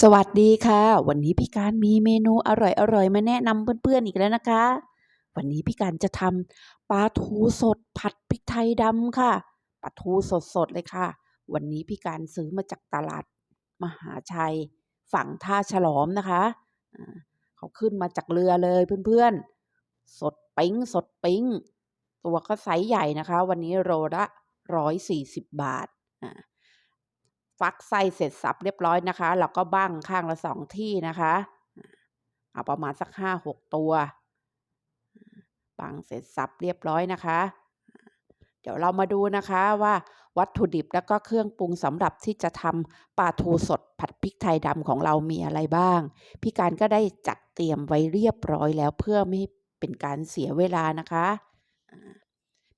สวัสดีค่ะ วันนี้พี่การมีเมนูอร่อยๆ มาแนะนำเพื่อนๆอีกแล้วนะคะ วันนี้พี่การจะทำปลาทูสดผัดพริกไทยดำค่ะปลาทูสดๆเลยค่ะ วันนี้พี่การซื้อมาจากตลาดมหาชัย ฝั่งท่าฉลอมนะคะเขาขึ้นมาจากเรือเลยเพื่อนๆ สดปิ้งสดปิ้ง ตัวก็ไซส์ใหญ่นะคะ วันนี้โลละร้อยสี่สิบบาทอ่า ฟักไส้เสร็จสับเรียบร้อยนะคะ เราก็บ้างข้างละสองที่นะคะ เอาประมาณสักห้าหกตัวบังเสร็จสับเรียบร้อยนะคะ เดี๋ยวเรามาดูนะคะว่าวัตถุดิบแล้วก็เครื่องปรุงสำหรับที่จะทำปลาทูสดผัดพริกไทยดำของเรามีอะไรบ้าง พี่การก็ได้จัดเตรียมไว้เรียบร้อยแล้วเพื่อไม่ให้เป็นการเสียเวลานะคะ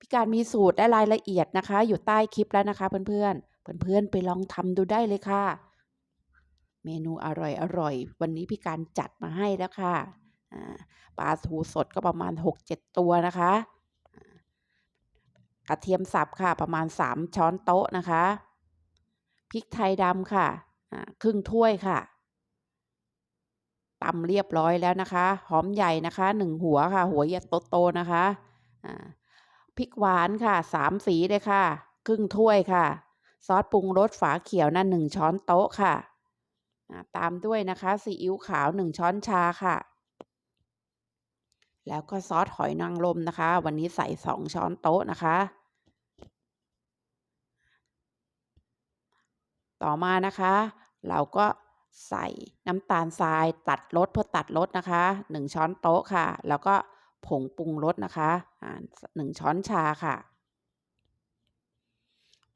พี่การมีสูตรและรายละเอียดนะคะ อยู่ใต้คลิปแล้วนะคะเพื่อนๆ เพื่อนๆไปลองทำดูได้เลยค่ะ เมนูอร่อยๆวันนี้พี่การจัดมาให้แล้วค่ะปลาทูสดก็ประมาณ 6-7 ตัวนะคะ กระเทียมสับค่ะประมาณ 3 ช้อนโต๊ะนะคะ พริกไทยดำค่ะครึ่งถ้วยค่ะตำเรียบร้อยแล้วนะคะ หอมใหญ่นะคะหนึ่งหัวค่ะ หัวใหญ่โตๆนะคะพริกหวานค่ะสามสีเลยค่ะ ครึ่งถ้วยค่ะ ซอสปรุงรสฝาเขียวนั่นหนึ่งช้อนโต๊ะค่ะตามด้วยนะคะซีอิ๊วขาวหนึ่งช้อนชาค่ะ แล้วก็ซอสหอยนางรมนะคะ วันนี้ใส่สองช้อนโต๊ะนะคะ ต่อมานะคะ เราก็ใส่น้ำตาลทรายตัดรสเพื่อตัดรสนะคะหนึ่งช้อนโต๊ะค่ะ แล้วก็ผงปรุงรสนะคะหนึ่งช้อนชาค่ะ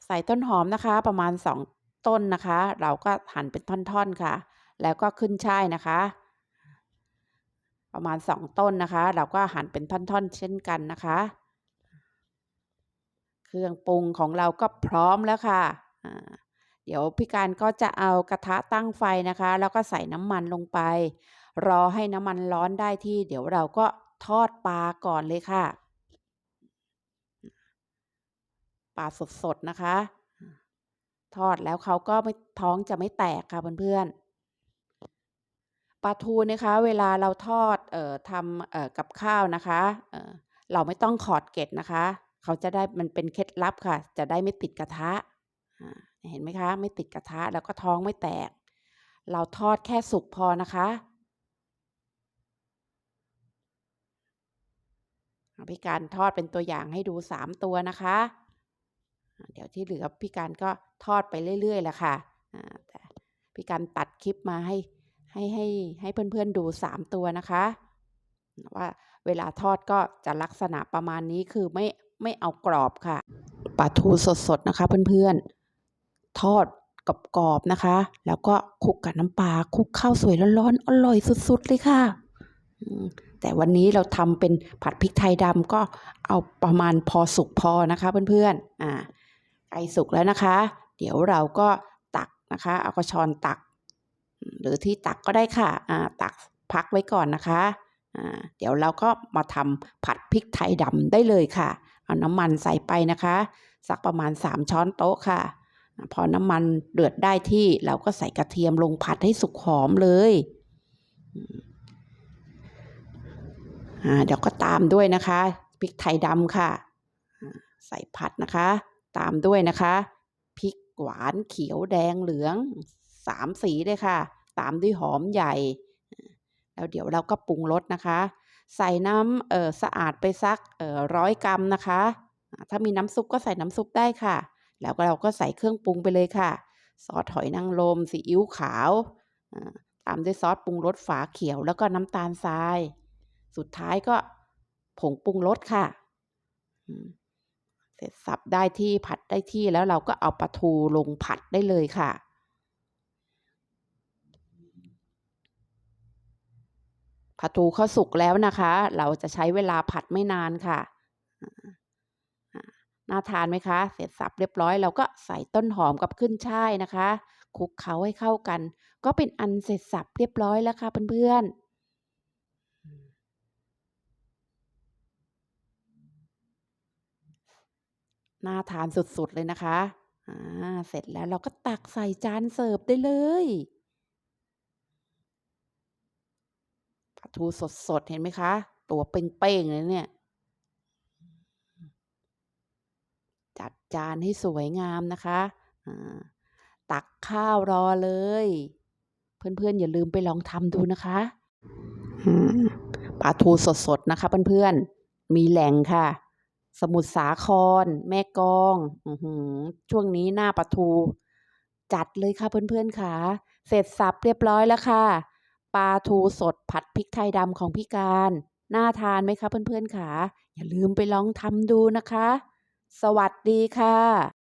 ใส่ต้นหอมนะคะ ประมาณสองต้นนะคะ เราก็หั่นเป็นท่อนๆค่ะ แล้วก็ขึ้นช่ายนะคะ ประมาณสองต้นนะคะ เราก็หั่นเป็นท่อนๆ เช่นกันนะคะ เครื่องปรุงของเราก็พร้อมแล้วค่ะเดี๋ยวพี่การก็จะเอากระทะตั้งไฟนะคะ แล้วก็ใส่น้ำมันลงไป รอให้น้ำมันร้อนได้ที่ เดี๋ยวเราก็ทอดปลาก่อนเลยค่ะ ปลาสดๆนะคะ ทอดแล้วเขาก็ไม่ท้องจะไม่แตกค่ะเพื่อนๆปลาทูนะคะ เวลาเราทอดเอ่อทำเอ่อกับข้าวนะคะเอ่อเราไม่ต้องขอดเกล็ดนะคะ เขาจะได้มันเป็นเคล็ดลับค่ะ จะได้ไม่ติดกระทะเห็นไหมคะ ไม่ติดกระทะแล้วก็ท้องไม่แตก เราทอดแค่สุกพอนะคะพี่การทอดเป็นตัวอย่างให้ดูสามตัวนะคะ เดี๋ยวที่เหลือพี่การก็ทอดไปเรื่อยๆแหละค่ะแต่พี่การตัดคลิปมาให้ให้ให้ให้เพื่อนๆดูสามตัวนะคะ ว่าเวลาทอดก็จะลักษณะประมาณนี้คือไม่ไม่เอากรอบค่ะปลาทูสดๆนะคะ เพื่อนๆ ทอดกับกรอบนะคะ แล้วก็คลุกกับน้ำปลาคลุกข้าวสวยร้อนๆอร่อยสุดๆเลยค่ะแต่วันนี้เราทำเป็นผัดพริกไทยดำก็เอาประมาณพอสุกพอนะคะเพื่อนๆ อ่า ไก่สุกแล้วนะคะ เดี๋ยวเราก็ตักนะคะเอากระชอนตัก หรือที่ตักก็ได้ค่ะอ่าตักพักไว้ก่อนนะคะอ่าเดี๋ยวเราก็มาทำผัดพริกไทยดำได้เลยค่ะ เอาน้ำมันใส่ไปนะคะ สักประมาณ 3 ช้อนโต๊ะค่ะ พอน้ำมันเดือดได้ที่เราก็ใส่กระเทียมลงผัดให้สุกหอมเลยอ่าเดี๋ยวก็ตามด้วยนะคะพริกไทยดำค่ะ ใส่ผัดนะคะ ตามด้วยนะคะพริกหวานเขียวแดงเหลืองสามสีเลยค่ะ ตามด้วยหอมใหญ่ แล้วเดี๋ยวเราก็ปรุงรสนะคะ ใส่น้ำเออสะอาดไปสักเออร้อยกรัมนะคะ ถ้ามีน้ำซุปก็ใส่น้ำซุปได้ค่ะ แล้วเราก็ใส่เครื่องปรุงไปเลยค่ะ ซอสหอยนางรมซีอิ๊วขาวตามด้วยซอสปรุงรสฝาเขียวแล้วก็น้ำตาลทราย สุดท้ายก็ผงปรุงรสค่ะ เสร็จสับได้ที่ผัดได้ที่แล้วเราก็เอาปลาทูลงผัดได้เลยค่ะ ปลาทูเขาสุกแล้วนะคะ เราจะใช้เวลาผัดไม่นานค่ะน่าทานไหมคะ เสร็จสับเรียบร้อยเราก็ใส่ต้นหอมกับขึ้นช่ายนะคะคลุกเคล้าให้เข้ากัน ก็เป็นอันเสร็จสับเรียบร้อยแล้วค่ะเพื่อนๆ น่าทานสุดๆเลยนะคะอ่าเสร็จแล้วเราก็ตักใส่จานเสิร์ฟได้เลยปลาทูสดๆ เห็นไหมคะ ตัวเป้งๆเลยเนี่ย จัดจานให้สวยงามนะคะอ่าตักข้าวรอเลย เพื่อนๆ อย่าลืมไปลองทำดูนะคะปลาทูสดๆ นะคะเพื่อนๆ มีแหล่งค่ะ สมุทรสาคร แม่กองอช่วงนี้หน้าปลาทู จัดเลยค่ะเพื่อนๆค่ะ เสร็จสับเรียบร้อยแล้วค่ะ ปลาทูสดผัดพริกไทยดำของพี่การ น่าทานไหมคะเพื่อนๆค่ะ อย่าลืมไปลองทำดูนะคะ สวัสดีค่ะ